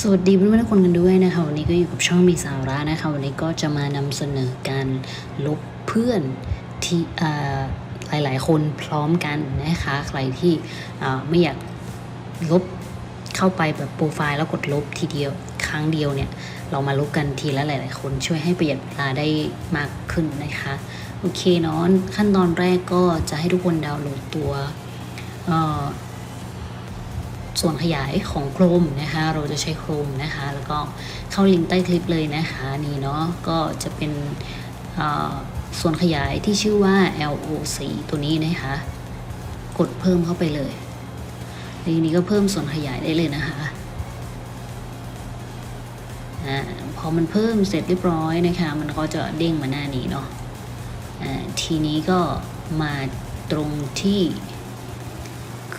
สวัสดีเพื่อนๆทุกคนกันด้วยนะคะวันนี้ก็อยู่กับช่องมีสาระนะคะวันนี้ก็จะมานำเสนอการลบเพื่อนที่อ่าหลายๆ คนพร้อมกันนะคะใครที่อ่าไม่อยากลบเข้าไปแบบโปรไฟล์แล้วกดลบทีเดียวครั้งเดียวเนี่ยเรามาลบกันทีละหลาย ๆ คนช่วยให้ประหยัดเวลาได้มากขึ้นนะคะโอเคเนาะขั้นตอนแรกก็จะให้ทุกคนดาวน์โหลดตัวอ่อ ส่วนขยายของ Chrome นะคะ เราจะใช้ Chrome นะคะ แล้วก็เข้าลิงก์ใต้คลิปเลยนะคะนี่เนาะก็จะเป็นส่วนขยายที่ชื่อว่า LOC ตัวนี้นะคะ กดเพิ่มเข้าไปเลยทีนี้ก็เพิ่มส่วนขยายได้เลยนะคะอาพอมันเพิ่มเสร็จเรียบร้อยนะคะ มันก็จะเด้งมาหน้านี้เนาะอ่าทีนี้ก็มาตรงที่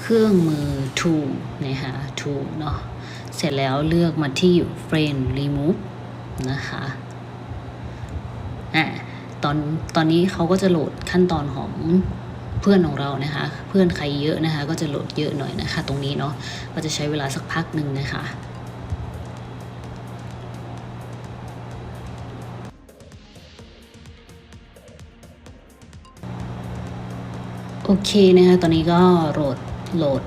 เครื่องมือ tool นะคะ tool เนาะเสร็จแล้วเลือกมาที่ frame remove นะคะอะตอนตอนนี้เขาก็จะโหลดขั้นตอนของเพื่อนของเรานะคะ เพื่อนใครเยอะนะคะ ก็จะโหลดเยอะหน่อยนะคะ ตรงนี้เนาะก็จะใช้เวลาสักพักหนึ่งนะคะโอเคนะคะ ตอนนี้ก็โหลด โหลด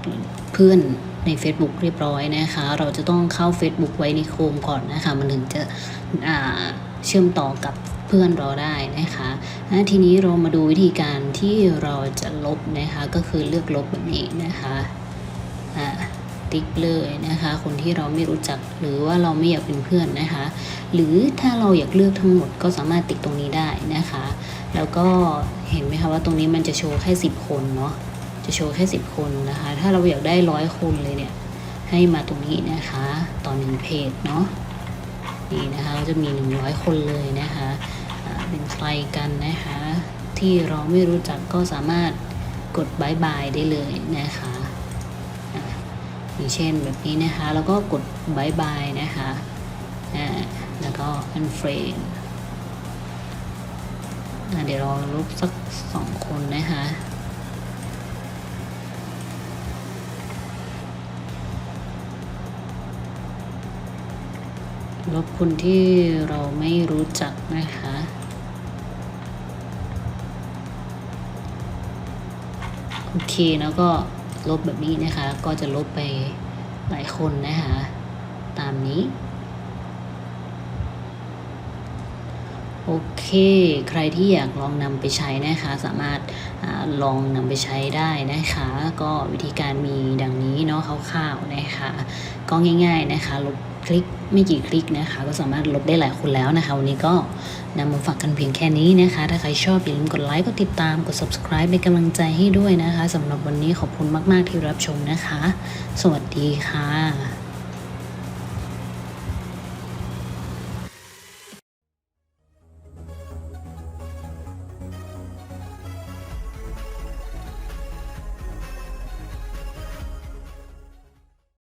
เพื่อนใน Facebook เรียบร้อยนะคะ เราจะต้องเข้า Facebook ไว้ในโคมก่อนนะคะ มันถึงจะเชื่อมต่อกับเพื่อนเราได้นะคะและทีนี้เรามาดูวิธีการที่เราจะลบนะคะ ก็คือเลือกลบแบบนี้นะคะติ๊กเลยนะคะ คนที่เราไม่รู้จักหรือว่าเราไม่อยากเป็นเพื่อนนะคะ หรือถ้าเราอยากเลือกทั้งหมดก็สามารถติ๊กตรงนี้ได้นะคะ แล้วก็เห็นไหมคะว่าตรงนี้มันจะโชว์แค่สิบคนเนาะ จะโชว์แค่สิบคนนะคะ ถ้าเราอยากได้ร้อยคนเลยเนี่ย ให้มาตรงนี้นะคะต่อหนึ่งเพจเนาะนี่นะคะก็จะมีหนึ่งร้อยคนเลยนะคะเป็นใครกันนะคะ ที่เราไม่รู้จักก็สามารถกดบายบายได้เลยนะคะอย่างเช่นแบบนี้นะคะ แล้วก็กดบายบายนะคะแล้วก็ unfriend อะเดี๋ยวเราลบสักสองคนนะคะ ลบคนที่เราไม่รู้จักนะคะ โอเคแล้วก็ลบแบบนี้นะคะ ก็จะลบไปหลายคนนะคะ ตามนี้ โอเค ใครที่อยากลองนำไปใช้นะคะ สามารถอลองนำไปใช้ได้นะคะ ก็วิธีการมีดังนี้เนาะคร่าวๆนะคะ ก็ง่ายๆนะคะ ลบคลิกไม่กี่คลิกนะคะ ก็สามารถลบได้หลายคนแล้วนะคะ วันนี้ก็นำมาฝากกันเพียงแค่นี้นะคะ ถ้าใครชอบอย่าลืมกดไลค์ กดติดตาม กด subscribe เป็นกำลังใจให้ด้วยนะคะสำหรับวันนี้ขอบคุณมาก ๆ ที่รับชมนะคะ สวัสดีค่ะ